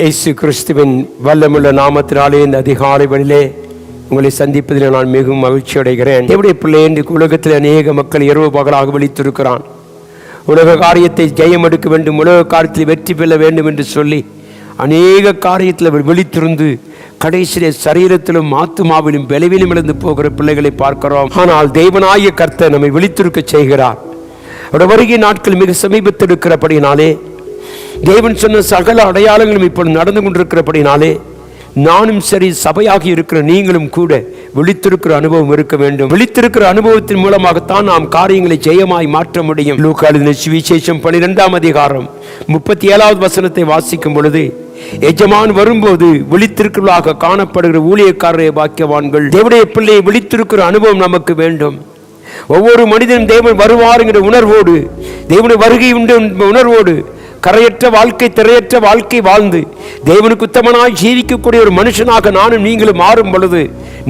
இயேசு கிறிஸ்துவின் வல்லமுள்ள நாமத்தினாலே இந்த அதிகாலை வழியிலே உங்களை சந்திப்பதில் நான் மிகவும் மகிழ்ச்சி அடைகிறேன். எப்படி பிள்ளை என்று உலகத்தில் அநேக மக்கள் இரவு பகலாக விழித்திருக்கிறான். உலக காரியத்தை ஜெயம் எடுக்க வேண்டும் உலக காரியத்தில் வெற்றி பெற வேண்டும் என்று சொல்லி அநேக காரியத்தில் விழித்திருந்து கடைசியிலே சரீரத்திலும் ஆத்துமாவிலும் விளைவிலும் இழந்து போகிற பிள்ளைகளை பார்க்கிறோம். ஆனால் தெய்வனாய கர்த்தர் நம்மை விழித்திருக்க செய்கிறார். அவருடைய வருகை நாட்கள் மிக சமீபத்தில் இருக்கிறபடினாலே தேவன் சொன்ன சகல அடையாளங்களும் இப்பொழுது நடந்து கொண்டிருக்கிறபடினாலே நானும் சரி சபையாகி இருக்கிற நீங்களும் கூட விழித்திருக்கிற அனுபவம் இருக்க வேண்டும். விழித்திருக்கிற அனுபவத்தின் மூலமாகத்தான் நாம் காரியங்களை ஜெயமாய் மாற்ற முடியும். லூக்காளின விசேஷம் பனிரெண்டாம் அதிகாரம் முப்பத்தி ஏழாவது வசனத்தை வாசிக்கும் பொழுது எஜமான் வரும்போது விழித்திருக்கிறவர்களாக காணப்படுகிற ஊழியக்காரரை பாக்கியவான்கள் தேவடைய பிள்ளையை விழித்திருக்கிற அனுபவம் நமக்கு வேண்டும். ஒவ்வொரு மனிதனும் தேவன் வருவாருங்கிற உணர்வோடு தேவனுடைய வருகை உண்டு உணர்வோடு கரையற்ற வாழ்க்கை திரையற்ற வாழ்க்கை வாழ்ந்து தேவனுக்கு உத்தமனாய் ஜீவிக்கக்கூடிய ஒரு மனுஷனாக நானும் நீங்களும் மாறும் பொழுது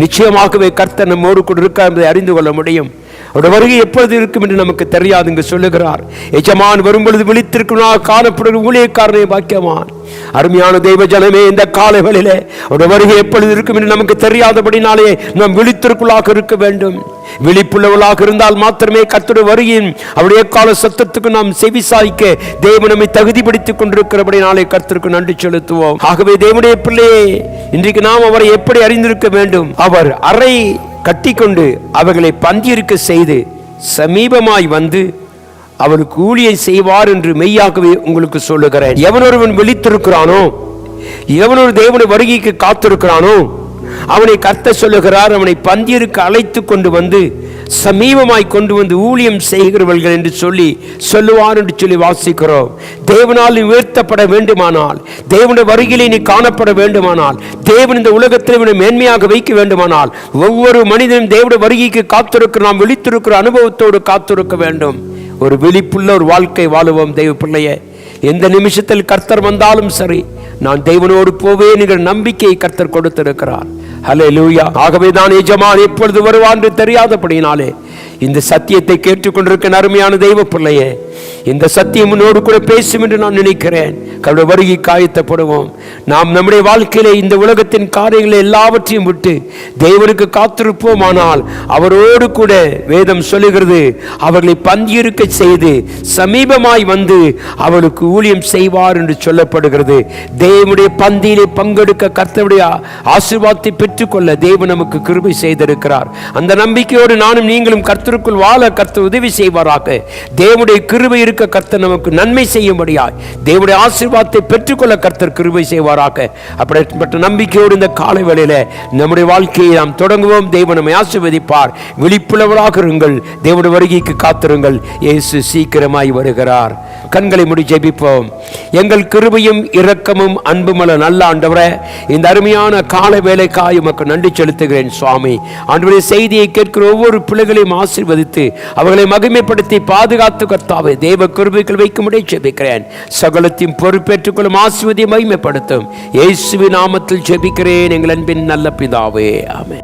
நிச்சயமாகவே கர்த்தர் நம்மோடு கூட இருக்கார் என்பதை அறிந்து கொள்ள முடியும். அவருடைய வருகை எப்பொழுது இருக்கும் என்று நமக்கு தெரியாது இங்கு சொல்லுகிறார். எஜமான் வரும் பொழுது விழித்திருக்கிறவனாக காணப்படுகிற ஊழியக்காரனை பாக்கியமான் அருமையான தெய்வ ஜனமே இந்த காலைகளிலே அவருடைய வருகை எப்பொழுது இருக்கும் என்று நமக்கு தெரியாதபடினாலே நாம் விழித்திற்குள்ளாக இருக்க வேண்டும். விழிப்புள்ளவர்களாக இருந்தால் மாத்திரமே கர்த்தருடைய வருகையின் அவருடைய கால சத்தத்துக்கு நாம் செவி சாய்க்க தேவன் நம்மை தகுதிப்படுத்திக் கொண்டிருக்கிறபடினாலே கர்த்தருக்கு நன்றி செலுத்துவோம். ஆகவே தேவனுடைய பிள்ளையே இன்றைக்கு நாம் அவரை எப்படி அறிந்திருக்க வேண்டும்? அவர் அறை கட்டிக்கொண்டு அவர்களை பந்தியிருக்க செய்து சமீபமாய் வந்து அவன் கூலியை செய்வார் என்று மெய்யாகவே உங்களுக்கு சொல்லுகிறேன். எவனொருவன் விழித்திருக்கிறானோ எவனொரு தேவனை வருகைக்கு காத்திருக்கிறானோ அவனை கத்த சொல்லுகிறார் அவனை பந்தியருக்கு அழைத்து கொண்டு வந்து சமீபமாய் கொண்டு வந்து ஊழியம் செய்கிறவர்கள் என்று சொல்லி சொல்லுவார் என்று சொல்லி வாசிக்கிறோம். தேவனால் நீ உயர்த்தப்பட வேண்டுமானால் தேவனுடைய வருகையிலே நீ காணப்பட வேண்டுமானால் தேவன் இந்த உலகத்தில் இவனை மேன்மையாக வைக்க வேண்டுமானால் ஒவ்வொரு மனிதனும் தேவனுடைய வருகைக்கு காத்திருக்கிற நாம் விழித்திருக்கிற அனுபவத்தோடு காத்திருக்க வேண்டும். ஒரு விழிப்புள்ள ஒரு வாழ்க்கை வாழுவோம் தெய்வ பிள்ளைய. எந்த நிமிஷத்தில் கர்த்தர் வந்தாலும் சரி நான் தெய்வனோடு போவேன் என்கிற நம்பிக்கையை கர்த்தர் கொடுத்திருக்கிறார். ஹலே லூயா ஆகவே தான் எஜமான் எப்பொழுது வருவான் என்று தெரியாதபடினாலே இந்த சத்தியத்தை கேட்டுக்கொண்டிருக்க அருமையான தெய்வ பிள்ளையே இந்த சத்தியம் உன்னோடு கூட பேசும் என்று நான் நினைக்கிறேன். கடவுள் வருகை காயத்தப்படுவோம். நாம் நம்முடைய வாழ்க்கையில இந்த உலகத்தின் காரியங்களை எல்லாவற்றையும் விட்டு தேவனுக்கு காத்திருப்போம் ஆனால் அவரோடு கூட வேதம் சொல்லுகிறது அவர்களை பந்தியிருக்க செய்து சமீபமாய் வந்து அவளுக்கு ஊழியம் செய்வார் என்று சொல்லப்படுகிறது. தேவனுடைய பந்தியிலே பங்கெடுக்க கர்த்தருடைய ஆசீர்வாதத்தை பெற்றுக்கொள்ள தேவன் நமக்கு கிருபை செய்திருக்கிறார். அந்த நம்பிக்கையோடு நானும் நீங்களும் கர்த்தருக்குள் வாழ கர்த்தர் உதவி செய்வாராக. தேவனுடைய கிருபை கிருபை இருக்க கர்த்தர் நமக்கு நன்மை செய்யும்படியாய் தேவனுடைய ஆசீர்வாதத்தை பெற்றுக்கொள்ள கர்த்தர் கிருபை செய்வாராக. அப்படிப்பட்ட நம்பிக்கையோடு இந்த காலை வேளையில் நம்முடைய வாழ்க்கையை நாம் தொடங்குவோம். தேவன் நம்மை ஆசீர்வதிப்பார். விழிப்புணர்வராக இருங்கள். தேவனுடைய வருகைக்கு காத்திருங்கள். இயேசு சீக்கிரமாய் வருகிறார். கண்களை முடி ஜெபிப்போம். எங்கள் கிருபையும் இரக்கமும் அன்புமல நல்ல ஆண்டவரே இந்த அருமையான கால வேலைக்காய் உமக்கு நன்றி செலுத்துகிறேன் சுவாமி. ஆண்டவரே செய்தியை கேட்கிற ஒவ்வொரு பிள்ளைகளையும் ஆசீர்வதித்து அவர்களை மகிமைப்படுத்தி பாதுகாத்து கர்த்தாவை தேவ கிருபைகள் வைக்கும்படி ஜெபிக்கிறேன். சகலத்தையும் பொறுப்பேற்றுக் கொள்ளும் ஆசிர்வதியை மகிமைப்படுத்தும். இயேசுவின் நாமத்தில் ஜெபிக்கிறேன் எங்கள் அன்பின் நல்ல பிதாவே. ஆமே